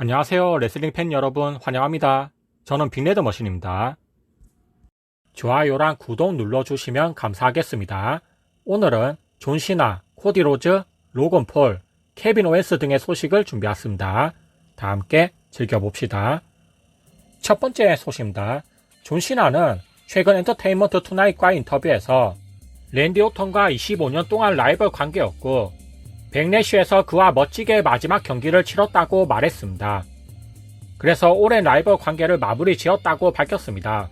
안녕하세요. 레슬링 팬 여러분 환영합니다. 저는 빅레드 머신입니다. 좋아요랑 구독 눌러주시면 감사하겠습니다. 오늘은 존 시나, 코디 로즈, 로건 폴, 케빈 오웬스 등의 소식을 준비했습니다. 다 함께 즐겨봅시다. 첫 번째 소식입니다. 존 시나는 최근 엔터테인먼트 투나잇과 인터뷰에서 랜디 오턴과 25년 동안 라이벌 관계였고 백내시에서 그와 멋지게 마지막 경기를 치렀다고 말했습니다. 그래서 오랜 라이벌 관계를 마무리 지었다고 밝혔습니다.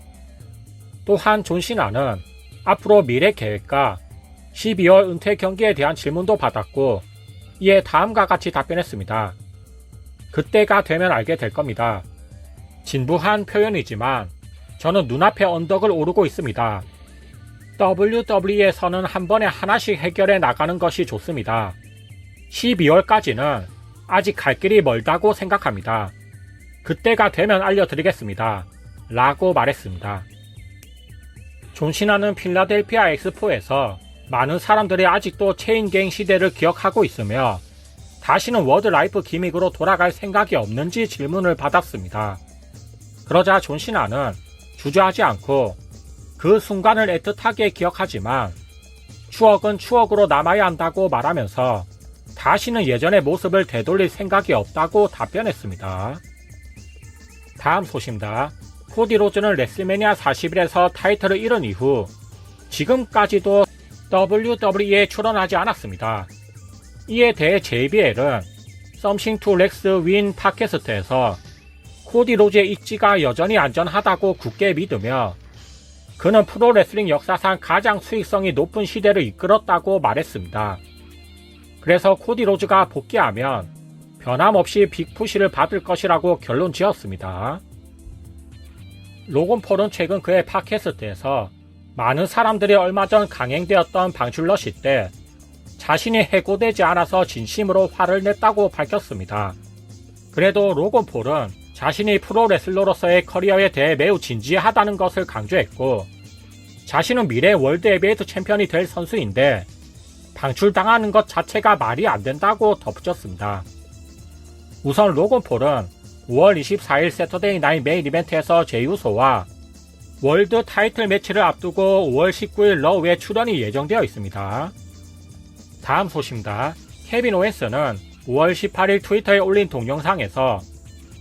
또한 존 시나는 앞으로 미래 계획과 12월 은퇴 경기에 대한 질문도 받았고 이에 다음과 같이 답변했습니다. 그때가 되면 알게 될 겁니다. 진부한 표현이지만 저는 눈앞에 언덕을 오르고 있습니다. WWE에서는 한 번에 하나씩 해결해 나가는 것이 좋습니다. 12월까지는 아직 갈 길이 멀다고 생각합니다. 그때가 되면 알려드리겠습니다. 라고 말했습니다. 존 시나는 필라델피아 엑스포에서 많은 사람들이 아직도 체인갱 시대를 기억하고 있으며 다시는 워드라이프 기믹으로 돌아갈 생각이 없는지 질문을 받았습니다. 그러자 존 시나는 주저하지 않고 그 순간을 애틋하게 기억하지만 추억은 추억으로 남아야 한다고 말하면서 다시는 예전의 모습을 되돌릴 생각이 없다고 답변했습니다. 다음 소식입니다. 코디 로즈는 레슬매니아 40일에서 타이틀을 잃은 이후 지금까지도 WWE에 출연하지 않았습니다. 이에 대해 JBL은 썸씽 투 렉스 윈 팟캐스트에서 코디 로즈의 입지가 여전히 안전하다고 굳게 믿으며 그는 프로레슬링 역사상 가장 수익성이 높은 시대를 이끌었다고 말했습니다. 그래서 코디 로즈가 복귀하면 변함없이 빅푸시를 받을 것이라고 결론 지었습니다. 로건 폴은 최근 그의 팟캐스트에서 많은 사람들이 얼마 전 강행되었던 방출러시 때 자신이 해고되지 않아서 진심으로 화를 냈다고 밝혔습니다. 그래도 로건 폴은 자신이 프로레슬러로서의 커리어에 대해 매우 진지하다는 것을 강조했고 자신은 미래 월드 에비에이트 챔피언이 될 선수인데 방출당하는 것 자체가 말이 안 된다고 덧붙였습니다. 우선 로건 폴은 5월 24일 세터데이 나인 메인 이벤트에서 제유소와 월드 타이틀 매치를 앞두고 5월 19일 러우에 출연이 예정되어 있습니다. 다음 소식입니다. 케빈 오웬스는 5월 18일 트위터에 올린 동영상에서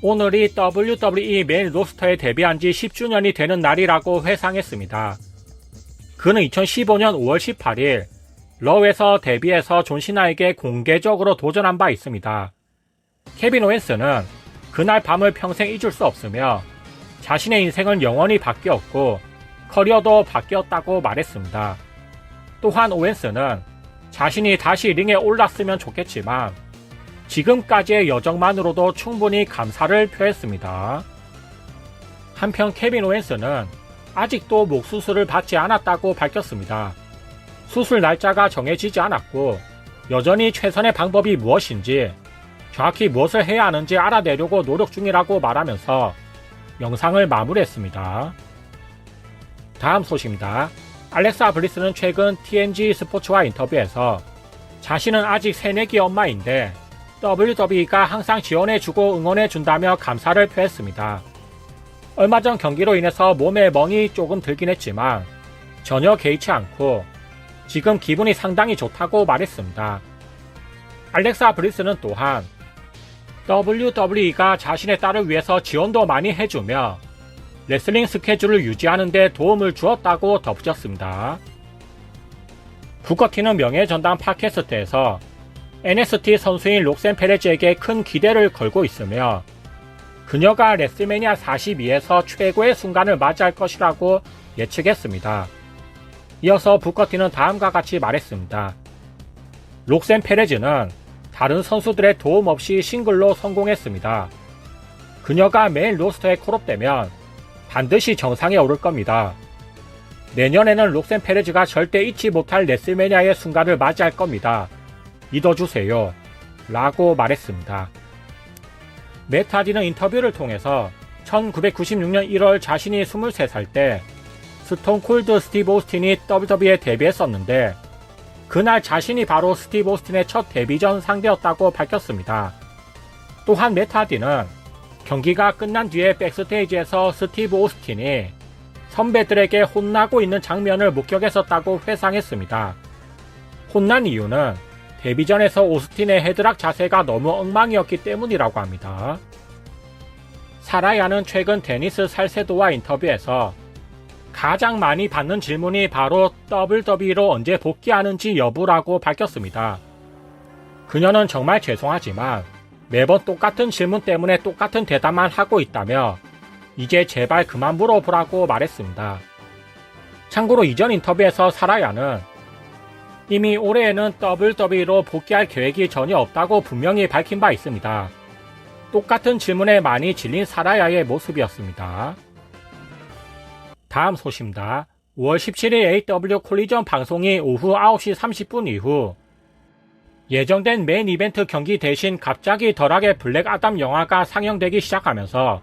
오늘이 WWE 메인 로스터에 데뷔한 지 10주년이 되는 날이라고 회상했습니다. 그는 2015년 5월 18일 러우에서 데뷔해서 존 시나에게 공개적으로 도전한 바 있습니다. 케빈 오웬스는 그날 밤을 평생 잊을 수 없으며 자신의 인생은 영원히 바뀌었고 커리어도 바뀌었다고 말했습니다. 또한 오웬스는 자신이 다시 링에 올랐으면 좋겠지만 지금까지의 여정만으로도 충분히 감사를 표했습니다. 한편 케빈 오웬스는 아직도 목 수술을 받지 않았다고 밝혔습니다. 수술 날짜가 정해지지 않았고 여전히 최선의 방법이 무엇인지 정확히 무엇을 해야 하는지 알아내려고 노력 중이라고 말하면서 영상을 마무리했습니다. 다음 소식입니다. 알렉사 블리스는 최근 TNG 스포츠와 인터뷰에서 자신은 아직 새내기 엄마인데 WWE가 항상 지원해주고 응원해준다며 감사를 표했습니다. 얼마 전 경기로 인해서 몸에 멍이 조금 들긴 했지만 전혀 개의치 않고 지금 기분이 상당히 좋다고 말했습니다. 알렉사 브리스는 또한 WWE가 자신의 딸을 위해서 지원도 많이 해주며 레슬링 스케줄을 유지하는 데 도움을 주었다고 덧붙였습니다. 부커티는 명예전당 팟캐스트에서 NST 선수인 록센 페레즈에게 큰 기대를 걸고 있으며 그녀가 레슬매니아 42에서 최고의 순간을 맞이할 것이라고 예측했습니다. 이어서 부커티는 다음과 같이 말했습니다. 록센 페레즈는 다른 선수들의 도움 없이 싱글로 성공했습니다. 그녀가 메인 로스터에 콜업되면 반드시 정상에 오를 겁니다. 내년에는 록센 페레즈가 절대 잊지 못할 레슬매니아의 순간을 맞이할 겁니다. 믿어주세요. 라고 말했습니다. 메타디는 인터뷰를 통해서 1996년 1월 자신이 23살 때 스톤 콜드 스티브 오스틴이 WWE에 데뷔했었는데 그날 자신이 바로 스티브 오스틴의 첫 데뷔전 상대였다고 밝혔습니다. 또한 메타디는 경기가 끝난 뒤에 백스테이지에서 스티브 오스틴이 선배들에게 혼나고 있는 장면을 목격했었다고 회상했습니다. 혼난 이유는 데뷔전에서 오스틴의 헤드락 자세가 너무 엉망이었기 때문이라고 합니다. 사라야는 최근 데니스 살세도와 인터뷰에서 가장 많이 받는 질문이 바로 WWE로 언제 복귀하는지 여부라고 밝혔습니다. 그녀는 정말 죄송하지만 매번 똑같은 질문 때문에 똑같은 대답만 하고 있다며 이제 제발 그만 물어보라고 말했습니다. 참고로 이전 인터뷰에서 사라야는 이미 올해에는 WWE로 복귀할 계획이 전혀 없다고 분명히 밝힌 바 있습니다. 똑같은 질문에 많이 질린 사라야의 모습이었습니다. 다음 소식입니다. 5월 17일 AW 콜리전 방송이 오후 9시 30분 이후 예정된 메인 이벤트 경기 대신 갑자기 덜하게 블랙 아담 영화가 상영되기 시작하면서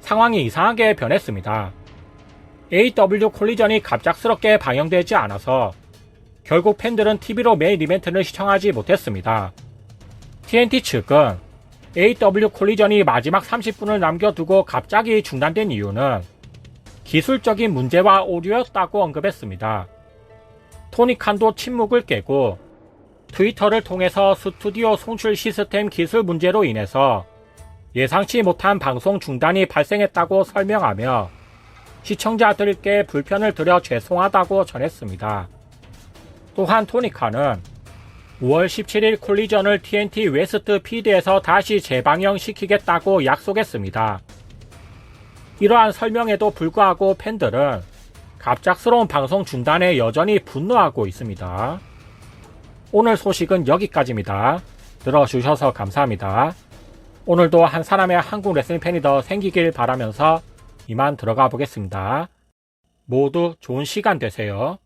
상황이 이상하게 변했습니다. AW 콜리전이 갑작스럽게 방영되지 않아서 결국 팬들은 TV로 메인 이벤트를 시청하지 못했습니다. TNT 측은 AW 콜리전이 마지막 30분을 남겨두고 갑자기 중단된 이유는 기술적인 문제와 오류였다고 언급했습니다. 토니 칸도 침묵을 깨고 트위터를 통해서 스튜디오 송출 시스템 기술 문제로 인해서 예상치 못한 방송 중단이 발생했다고 설명하며 시청자들께 불편을 드려 죄송하다고 전했습니다. 또한 토니카는 5월 17일 콜리전을 TNT 웨스트 피드에서 다시 재방영시키겠다고 약속했습니다. 이러한 설명에도 불구하고 팬들은 갑작스러운 방송 중단에 여전히 분노하고 있습니다. 오늘 소식은 여기까지입니다. 들어주셔서 감사합니다. 오늘도 한 사람의 한국 레슬링 팬이 더 생기길 바라면서 이만 들어가 보겠습니다. 모두 좋은 시간 되세요.